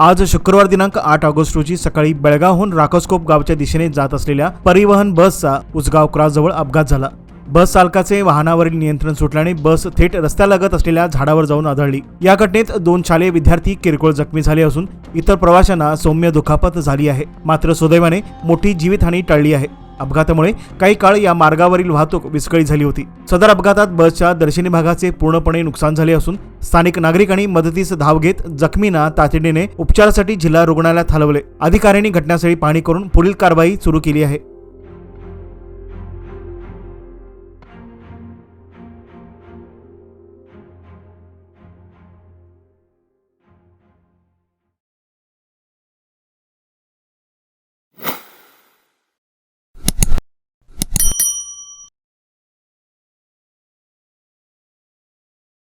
आज शुक्रवार दिनांक आठ ऑगस्ट रोजी सकाळी बेळगावहून राकोस्कोप गावच्या दिशेने जात असलेल्या परिवहन बसचा उसगाव क्रॉसजवळ अपघात झाला. बस चालकाचे वाहनावरील नियंत्रण सुटल्याने बस थेट रस्त्यालगत असलेल्या झाडावर जाऊन आदळली. या घटनेत दोन शालेय विद्यार्थी किरकोळ जखमी झाले असून इतर प्रवाशांना सौम्य दुखापत झाली आहे. मात्र सुदैवाने मोठी जीवितहानी टळली आहे. अपघातामुळे काही काळ या मार्गावरील वाहतूक विस्कळीत झाली होती. सदर अपघातात बसच्या दर्शनी भागाचे पूर्णपणे नुकसान झाले असून स्थानिक नागरिकांनी मदतीस धाव घेत जखमींना तातडीने उपचारासाठी जिल्हा रुग्णालयात हलवले. अधिकाऱ्यांनी घटनास्थळी पाहणी करून पुढील कारवाई सुरू केली आहे.